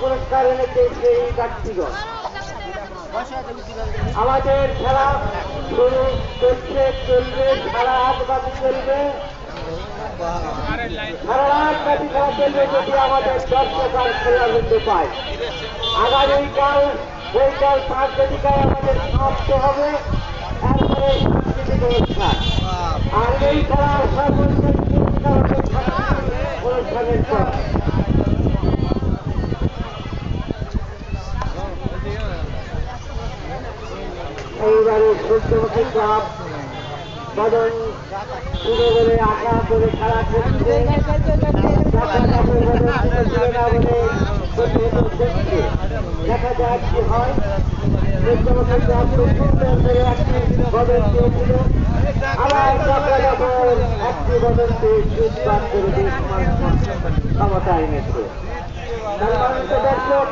পুরস্কার এনেছে সেই ব্যক্তিগণ আমাদের খেলা শুরু করছে চলবে সারা রাত বাকি চলবে। খেলা যদি আমাদের খেলা পায়। আগামীকাল বৈকাল পাঁচ ঘটিকায় আমাদের সমাপ্ত হবে। তারপরে সাংস্কৃতিক অনুষ্ঠান আর এই খেলার সর্বোচ্চ পুরস্কার হবে সাংস্কৃতিক অনুষ্ঠানের পর এইবারে সূর্যমুখী ক্লাব বদন শুরু করে আশা করে করছে দেখা বলে দিয়ে ক্ষমতা এনেছে। দর্শক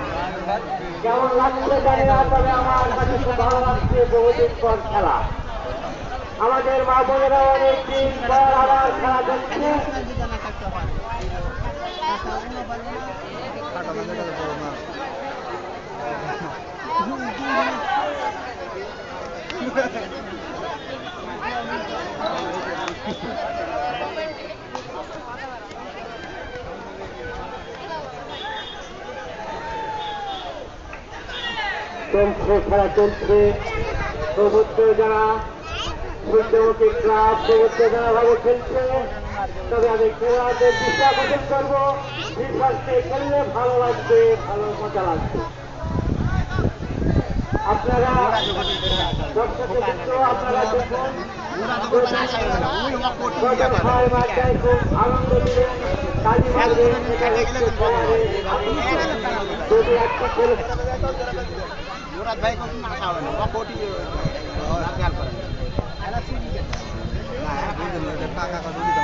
কেমন লাগছে জানি না, তবে আমার কাছে খুব ভালো লাগছে বহুদিন পর খেলা। আমাদের মা বোনেরা অনেক দিন পর আবার খেলা করছে চলছে। খেলা চলছে যারা সূর্যমুখী ক্লাব, প্রভুত্ব যারা ভাবে খেলছে, তবে আমি খেলোয়াড়দের দৃষ্টি আকর্ষণ করব। বিশ্বাসকে খেললে ভালো লাগবে, ভালো মজা লাগবে। আপনারা আপনারা আনন্দ মুরাদ ভাই কোন মাথা হবে না বা কোটি খেয়াল করেন না বুঝলেন এটা টাকা কত দিতে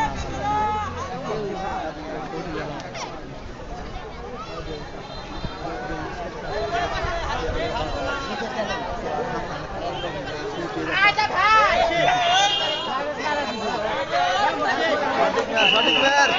সঠিক প্লেয়ার